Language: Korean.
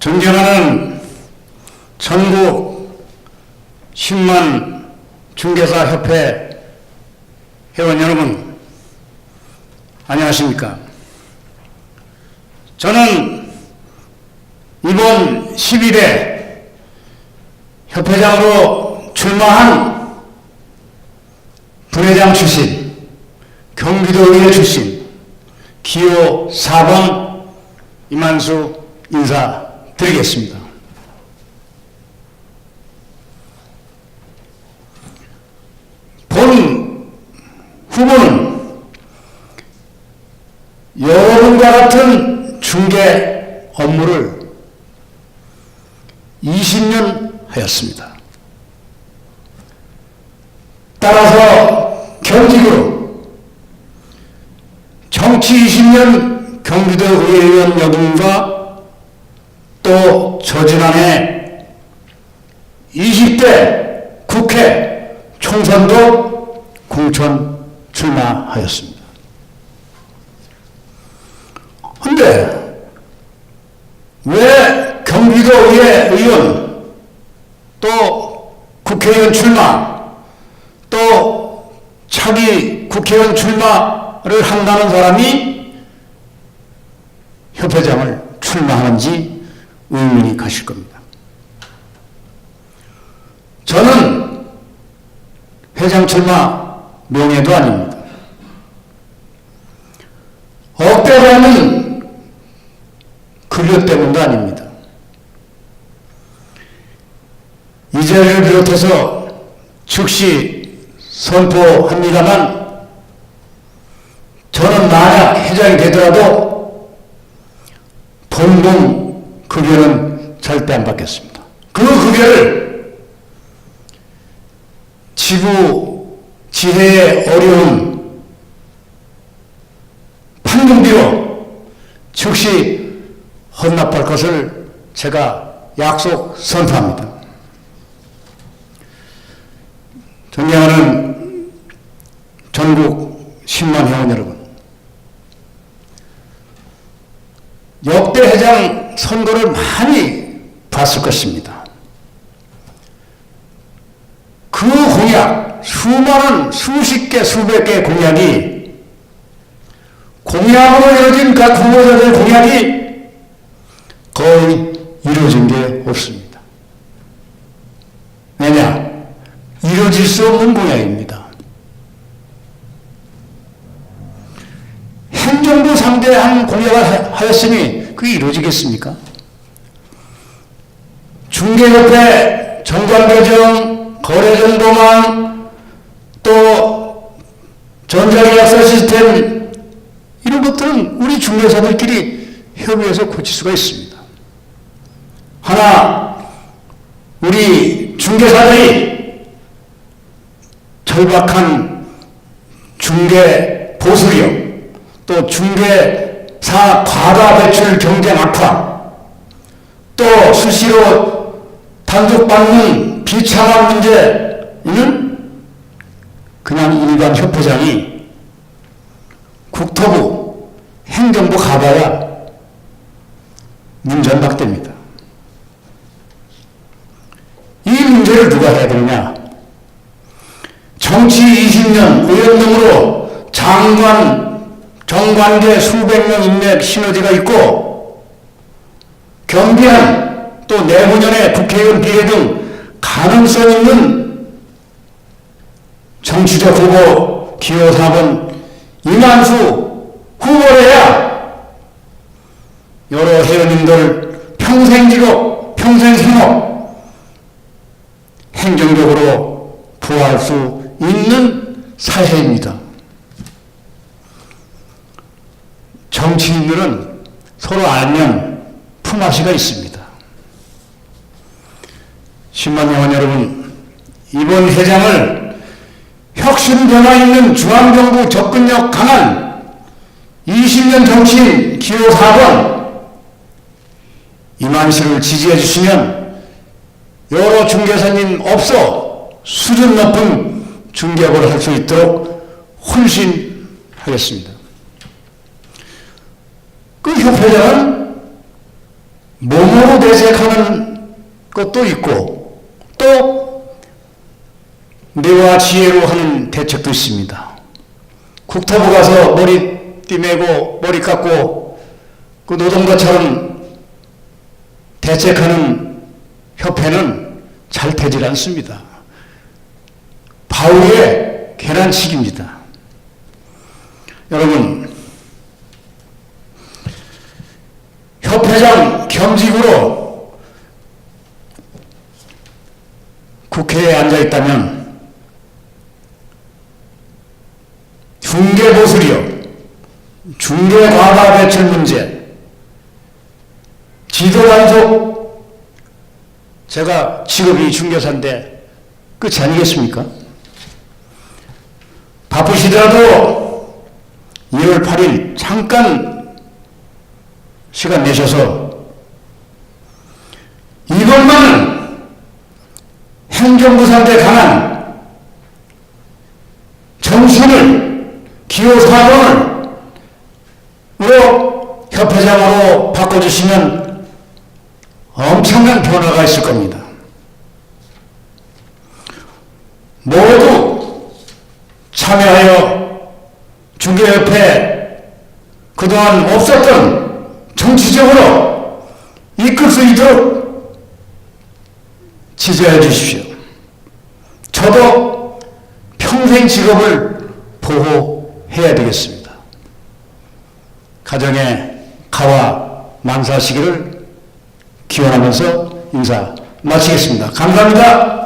존경하는 전국 10만 중개사 협회 회원 여러분, 안녕하십니까? 저는 이번 10일에 협회장으로 출마한 부회장 출신, 경기도의회 출신, 기호 4번 이만수 인사 드리겠습니다. 본 후보는 여러분과 같은 중개 업무를 20년 하였습니다. 따라서 경직으로 정치 20년 경기도 의회의원 역임과 또 저지난해 20대 국회 총선도 공천 출마하였습니다. 근데 왜 경기도의회 의원 또 국회의원 출마 또 차기 국회의원 출마를 한다는 사람이 협회장을 출마하는지 의문이 가실 겁니다. 저는 회장 출마 명예도 아닙니다. 억대라는 근력 때문도 아닙니다. 이 자리를 비롯해서 즉시 선포합니다만 저는 만약 회장이 되더라도 본봉 급여는 절대 안 받겠습니다. 그 급여를 지구 지혜의 어려운 판금비로 즉시 헌납할 것을 제가 약속 선포합니다. 존경하는 전국 10만 회원 여러분, 역대 회장 선거를 많이 봤을 것입니다. 그 공약, 수많은 수십 개, 수백 개의 공약이 공약으로 이루어진 각 후보자들의 공약이 거의 이루어진 게 없습니다. 왜냐? 이루어질 수 없는 공약입니다. 행정부 상대한 공약을 하- 하였으니 그게 이루어지겠습니까? 중개협회, 정관교정, 거래정보망, 또 전자계약서 시스템 이런 것들은 우리 중개사들끼리 협의해서 고칠 수가 있습니다. 하나 우리 중개사들이 절박한 중개 보수력 또 중개사 과다 배출 경쟁 악화 또 수시로 단속받는 비참한 문제는 그냥 일반 협회장이 국토부 행정부 가봐야 문전박대입니다. 이 문제를 누가 해야 되느냐? 정치 20년 의원님으로 장관, 정관계 수백 명 인맥 시너지가 있고 경비한 또 내후년에 국회의원 비례 등 있는 정치적 후보 기호 4번 이만수 후보를 해야 여러 회원님들 평생 직업, 평생 생업 행정적으로 부할 수 있는 사회입니다. 정치인들은 서로 알면 품앗이가 있습니다. 10만 회원 여러분, 이번 회장을 혁신 변화 있는 중앙정부 접근력 강한 20년 정치인 기호 4번 이만식을 지지해 주시면 여러 중개사님 없어 수준 높은 중개업을 할 수 있도록 헌신하겠습니다. 그 협회장은 몸을 감으로 대책하는 것도 있고 또 뇌와 지혜로 하는 대책도 있습니다. 국토부 가서 머리 띠 매고 머리 깎고 그 노동자처럼 대책하는 협회는 잘 되질 않습니다. 바위의 계란치기입니다. 여러분, 협회장 겸직으로 국회에 앉아 있다면 중개 보수력, 중개 과다 배출 문제, 지도 단속, 제가 직업이 중개사인데 끝이 아니겠습니까? 바쁘시더라도 2월 8일 잠깐 시간 내셔서 이것만은 행정부 상대 관한 정신을 기호사원으로 협회장으로 바꿔주시면 엄청난 변화가 있을 겁니다. 모두 참여하여 중개협회 그동안 없었던 정치적으로 이끌 수 있도록 지지해 주십시오. 저도 평생 직업을 보호 해야 되겠습니다. 가정의 가와 만사하시기를 기원하면서 인사 마치겠습니다. 감사합니다.